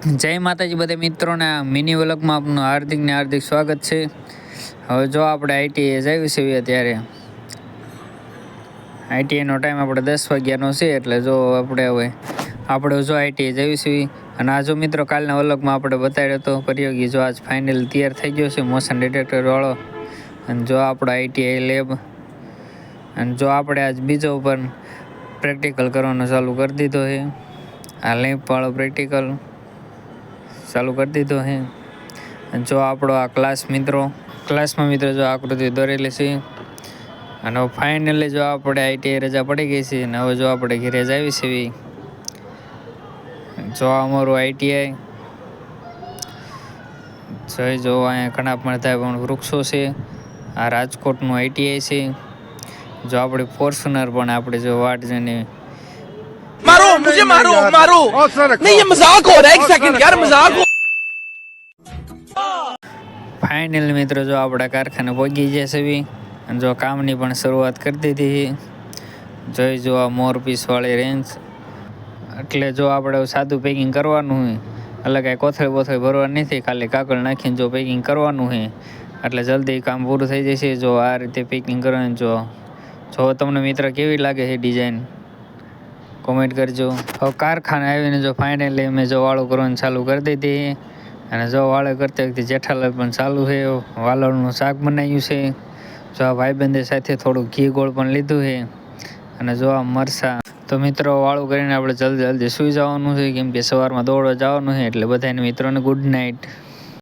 જય માતાજી બધા મિત્રોને, મિની વ્લોગમાં આપનું હાર્દિક ને હાર્દિક સ્વાગત છે. હવે જો આપણે આઈટીએ જાવી છીએ ત્યારે. આઈટીઆઈનો ટાઈમ આપણે દસ વાગ્યાનો છે, એટલે જો આપણે હવે, આપણે જો આઈટીએ જવી છીએ અને આ મિત્રો કાલના વ્લોગમાં આપણે બતાવ્યો હતો પ્રયોગી જો આજ ફાઇનલ તૈયાર થઈ ગયો છે મોશન ડિટેક્ટરવાળો અને જો આપણો આઈટીઆઈ લેબ અને જો આપણે આજ બીજો પણ પ્રેક્ટિકલ કરવાનું ચાલુ કરી દીધો છે. આ લેમ્પ વાળો પ્રેક્ટિકલ ચાલુ કરી દીધો છે જો આપણો આ ક્લાસ મિત્રો ક્લાસમાં મિત્રો જો આકૃતિ દોરેલી છે, અને ફાઇનલી જો આપણે આઈટીઆઈ રજા પડી ગઈ છે, અને હવે જો આપણે ઘરે જ આવી છે. જો અમારું આઈટીઆઈ જોઈ જો અહીંયા ઘણા મળતા પણ વૃક્ષો છે, આ રાજકોટનું આઈટીઆઈ છે. જો આપણે ફોર્ચ્યુનર પણ આપણે જો વાટ જઈને मुझे मारो मारो नहीं ये मजाक हो रहा है एक सेकंड यार मजाक हो ફાઇનલ મિત્રો જો આપણા કારખાને પહોંચી ગયા છે બી અને જો કામની પણ શરૂઆત કરી દીધી જોઈ જો આ મોર પીસવાળી રેન્જ એટલે જો આપણે સાદું પેકિંગ કરવાનું હોય એટલે કાંઈ કોથળી બોથળી ભરવાની નથી ખાલી કાગળ નાખીને જો પેકિંગ કરવાનું હોય એટલે જલ્દી કામ પૂરું થઈ જશે જો આ રીતે પેકિંગ કરવાનું જો જો તમને મિત્ર કેવી લાગે છે ડિઝાઇન કોમેન્ટ કરજો. હવે કારખાને આવીને જો ફાઇનલી મેં જો વાળો કરવાનું ચાલુ કરી દીધી. અને જો વાળો કરતી વખતે જેઠાલાલ પણ ચાલુ છે વાલોળનું શાક બનાવ્યું છે. જો આ ભાઈબંધે સાથે થોડું ઘી ગોળ પણ લીધું છે. અને જો આ મરસા. તો મિત્રો, વાળું કરીને આપણે જલ્દી જલ્દી સૂઈ જવાનું છે. કેમ કે સવારમાં દોડવા જવાનું છે, એટલે બધાને મિત્રોને ગુડ નાઇટ